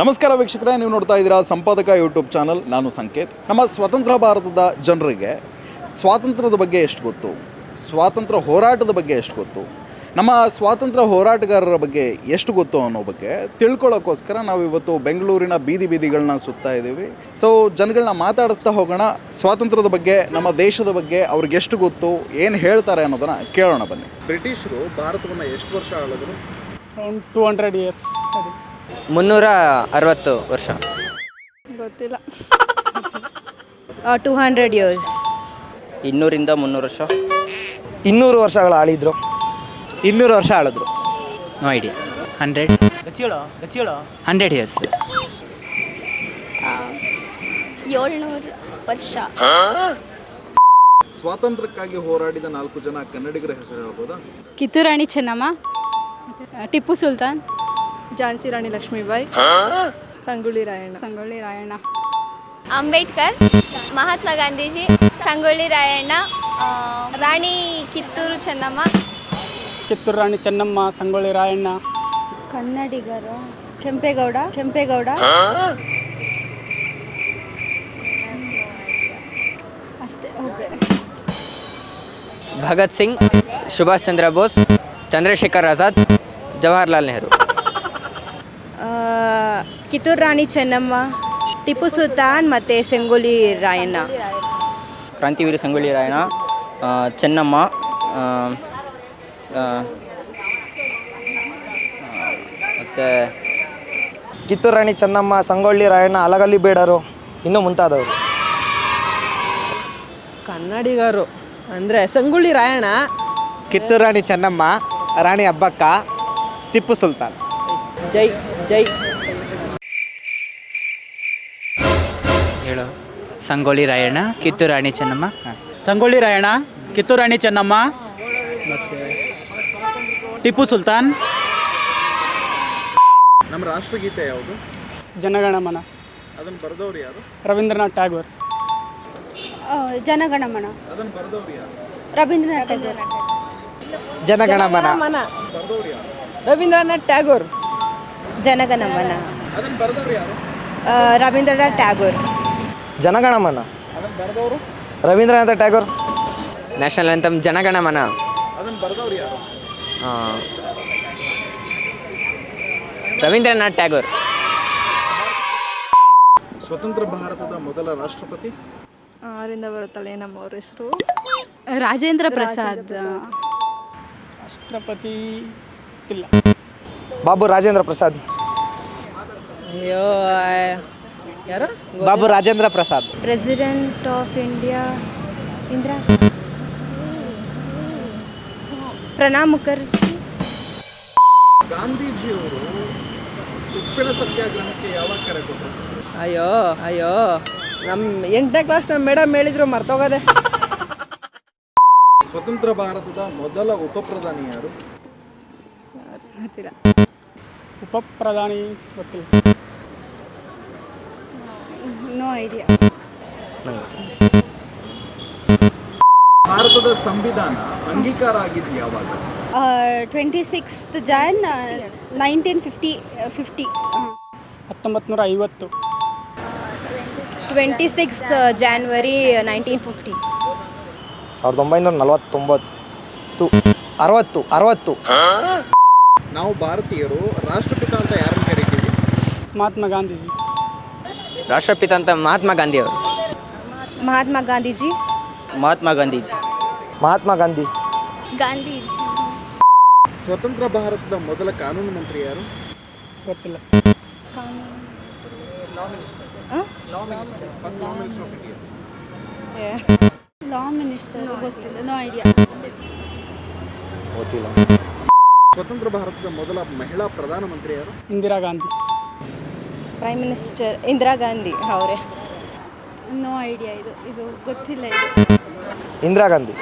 ನಮಸ್ಕಾರ ವೀಕ್ಷಕರೇ ನೀವು ನೋಡ್ತಾ ಇದ್ದೀರಾ ಸಂಪಾದಕ ಯೂಟ್ಯೂಬ್ ಚಾನಲ್. ನಾನು ಸಂಕೇತ್. ನಮ್ಮ ಸ್ವತಂತ್ರ ಭಾರತದ ಜನರಿಗೆ ಸ್ವಾತಂತ್ರ್ಯದ ಬಗ್ಗೆ ಎಷ್ಟು ಗೊತ್ತು? ಸ್ವಾತಂತ್ರ್ಯ ಹೋರಾಟದ ಬಗ್ಗೆ ಎಷ್ಟು ಗೊತ್ತು? ನಮ್ಮ ಸ್ವಾತಂತ್ರ್ಯ ಹೋರಾಟಗಾರರ ಬಗ್ಗೆ ಎಷ್ಟು ಗೊತ್ತು ಅನ್ನೋ ಬಗ್ಗೆ ತಿಳ್ಕೊಳ್ಳೋಕ್ಕೋಸ್ಕರ ನಾವು ಇವತ್ತು ಬೆಂಗಳೂರಿನ ಬೀದಿ ಬೀದಿಗಳನ್ನ ಸುತ್ತಾ ಇದ್ದೀವಿ. ಸೊ ಜನಗಳನ್ನ ಮಾತಾಡಿಸ್ತಾ ಹೋಗೋಣ. ಸ್ವಾತಂತ್ರ್ಯದ ಬಗ್ಗೆ ನಮ್ಮ ದೇಶದ ಬಗ್ಗೆ ಅವ್ರಿಗೆ ಎಷ್ಟು ಗೊತ್ತು ಏನು ಹೇಳ್ತಾರೆ ಅನ್ನೋದನ್ನ ಕೇಳೋಣ ಬನ್ನಿ. ಬ್ರಿಟಿಷರು ಭಾರತವನ್ನು ಎಷ್ಟು ವರ್ಷ ಆಳಿದ್ರು? ಟು ಟೂ ಹಂಡ್ರೆಡ್ ಇಯರ್ಸ್ ಅದು ಮುನ್ನೂರ ಅರವತ್ತು ವರ್ಷ. ಗೊತ್ತಿಲ್ಲ. ಟು ಹಂಡ್ರೆಡ್ ಇಯರ್ಸ್ ಇನ್ನೂರಿಂದ ಮುನ್ನೂರು ವರ್ಷ. ಇನ್ನೂರು ವರ್ಷಗಳು ಆಳಿದ್ರು. ಇನ್ನೂರು ವರ್ಷ ಆಳಿದ್ರು. No idea hundred hundred years ಏಳ್ನೂರು ವರ್ಷ. ಸ್ವಾತಂತ್ರ್ಯಕ್ಕಾಗಿ ಹೋರಾಡಿದ ನಾಲ್ಕು ಜನ ಕನ್ನಡಿಗರ ಹೆಸರು ಹೇಳ್ಬೋದಾ? ಕಿತ್ತೂರಾಣಿ ಚೆನ್ನಮ್ಮ ಟಿಪ್ಪು ಸುಲ್ತಾನ್ ಝಾನ್ಸಿ ರಾಣಿ ಲಕ್ಷ್ಮೀಬಾಯಿ. ಸಂಗೊಳ್ಳಿ ರಾಯಣ್ಣ. ಸಂಗೊಳ್ಳಿ ರಾಯಣ್ಣ. ಅಂಬೇಡ್ಕರ್ ಮಹಾತ್ಮ ಗಾಂಧೀಜಿ ಸಂಗೊಳ್ಳಿ ರಾಯಣ್ಣ ಆ, ರಾಣಿ ಕಿತ್ತೂರು ಚೆನ್ನಮ್ಮ. ಕಿತ್ತೂರು ರಾಣಿ ಚೆನ್ನಮ್ಮ ಸಂಗೊಳ್ಳಿ ರಾಯಣ್ಣ. ಕನ್ನಡಿಗರು ಕೆಂಪೇಗೌಡ ಕೆಂಪೇಗೌಡ. ಅಷ್ಟೇ ಓಕೆ. ಭಗತ್ ಸಿಂಗ್ ಸುಭಾಷ್ ಚಂದ್ರ ಬೋಸ್ ಚಂದ್ರಶೇಖರ್ ಆಜಾದ್ ಜವಾಹರ್ಲಾಲ್ ನೆಹರು. ಕಿತ್ತೂರು ರಾಣಿ ಚೆನ್ನಮ್ಮ ಟಿಪ್ಪು ಸುಲ್ತಾನ್ ಮತ್ತು ಸಂಗೊಳ್ಳಿ ರಾಯಣ್ಣ. ಕ್ರಾಂತಿವೀರ ಸಂಗೊಳ್ಳಿ ರಾಯಣ್ಣ ಚೆನ್ನಮ್ಮ ಮತ್ತು ಕಿತ್ತೂರು ರಾಣಿ ಚೆನ್ನಮ್ಮ ಸಂಗೊಳ್ಳಿ ರಾಯಣ್ಣ ಅಲಗಲ್ಲಿ ಬೇಡರು ಇನ್ನೂ ಮುಂತಾದವರು. ಕನ್ನಡಿಗರು ಅಂದರೆ ಸಂಗೊಳ್ಳಿ ರಾಯಣ್ಣ. ಕಿತ್ತೂರು ರಾಣಿ ಚೆನ್ನಮ್ಮ ರಾಣಿ ಹಬ್ಬಕ್ಕ ಟಿಪ್ಪು ಸುಲ್ತಾನ್. ಜೈ ಜೈ. ಸಂಗೊಳ್ಳಿ ರಾಯಣ್ಣ ಕಿತ್ತೂರು ರಾಣಿ ಚೆನ್ನಮ್ಮ. ಸಂಗೊಳ್ಳಿ ರಾಯಣ್ಣ ಕಿತ್ತೂರು ರಾಣಿ ಚೆನ್ನಮ್ಮ. ಟಿಪ್ಪು ಸುಲ್ತಾನ್. ನಮ್ಮ ರಾಷ್ಟ್ರಗೀತೆ ಯಾವುದು? ಜನಗಣಮನ. ಅದನ್ನು ಬರೆದವ್ರು ಯಾರು? ರವೀಂದ್ರನಾಥ್ ಟ್ಯಾಗೋರ್. ಜನಗಣಮನ. ಅದನ್ನು ಬರೆದವ್ರು ಯಾರು? ರವೀಂದ್ರನಾಥ್ ಟ್ಯಾಗೋರ್. ಜನಗಣಮನ. ಮನ ಬರೆದವ್ರು ಯಾರು? ರವೀಂದ್ರನಾಥ್ ಟ್ಯಾಗೋರ್. ಜನಗಣಮನ. ಅದನ್ನು ಬರೆದವ್ರು ಯಾರು? ರವೀಂದ್ರನಾಥ್ ಟ್ಯಾಗೋರ್. ಜನಗಣಮನ. ಅದನ್ನು ಬರೆದವರು? Rabindranath Tagore. National anthem Janaganamana. ಅದನ್ನು ಬರೆದವ್ರು ಯಾರು? ಆ, ರವೀಂದ್ರನಾಥ್ ಟ್ಯಾಗೋರ್. ಸ್ವತಂತ್ರ ಭಾರತದ ಮೊದಲ ರಾಷ್ಟ್ರಪತಿ? ಅವರಿಂದ ಬರುತ್ತಲ್ಲ ನಮ್ಮವ್ರ ಹೆಸರು? ರಾಜೇಂದ್ರ ಪ್ರಸಾದ್. ರಾಷ್ಟ್ರಪತಿ ಇಲ್ಲ. ಬಾಬು ರಾಜೇಂದ್ರ ಪ್ರಸಾದ್. ಅಯ್ಯೋ ಯಾರು? Babu Rajendra Prasad. President of India Indira Pranab Mukherjee. ಗಾಂಧೀಜಿಯವರು ಉಪ್ಪಿನ ಸತ್ಯಾಗ್ರಹಕ್ಕೆ ಯಾವಾಗ ಕರೆ ಕೊಟ್ಟರು? ಅಯ್ಯೋ ಅಯ್ಯೋ. ನಮ್ಮ ಎಂಟನೇ ಕ್ಲಾಸ್ ನಮ್ಮ ಮೇಡಮ್ ಹೇಳಿದ್ರು ಮರ್ತೋಗದೆ. ಸ್ವತಂತ್ರ ಭಾರತದ ಮೊದಲ ಉಪ ಪ್ರಧಾನಿ ಯಾರು ಗೊತ್ತಿಲ್ಲ. ಉಪ ಪ್ರಧಾನಿ ಗೊತ್ತಿಲ್ಲ. No idea. ಭಾರತದ ಸಂವಿಧಾನ ಅಂಗೀಕಾರ ಆಗಿದ್ದು ಯಾವಾಗ? Twenty sixth Jan nineteen fifty fifty ಹತ್ತೊಂಬತ್ತು ನೂರ ಐವತ್ತು twenty sixth January nineteen fifty ಸಾವಿರದ ಒಂಬೈನೂರ ನಲವತ್ತೊಂಬತ್ತು ಅರವತ್ತು ಅರವತ್ತು. ನಾವು ಭಾರತೀಯರು ರಾಷ್ಟ್ರಪಿತ ಅಂತ ಯಾರನ್ನು ಕರಿತೀವಿ? ಮಹಾತ್ಮ ಗಾಂಧೀಜಿ. ರಾಷ್ಟ್ರಪಿತ ಅಂತ ಮಹಾತ್ಮ ಗಾಂಧಿ ಅವರು. ಮಹಾತ್ಮ ಗಾಂಧೀಜಿ. ಮಹಾತ್ಮ ಗಾಂಧೀಜಿ. ಮಹಾತ್ಮ ಗಾಂಧಿ. ಗಾಂಧೀಜಿ. ಸ್ವತಂತ್ರ ಭಾರತದ ಮೊದಲ ಕಾನೂನು ಮಂತ್ರಿ ಯಾರು? ಗೊತ್ತಿಲ್ಲ ಸರ್. ಲಾ ಮಿನಿಸ್ಟರ್ ಗೊತ್ತಿಲ್ಲ ನೋ ಐಡಿಯಾ ಗೊತ್ತಿಲ್ಲ. ಸ್ವತಂತ್ರ ಭಾರತದ ಮೊದಲ ಮಹಿಳಾ ಪ್ರಧಾನಮಂತ್ರಿ ಯಾರು? ಇಂದಿರಾ ಗಾಂಧಿ. ಪ್ರೈಮ್ ಮಿನಿಸ್ಟರ್ ಇಂದಿರಾ ಗಾಂಧಿ ಅವರೇ? ನೋ ಐಡಿಯಾ ಇದು. ಇದು ಗೊತ್ತಿಲ್ಲ ಇದು. ಇಂದಿರಾ ಗಾಂಧಿ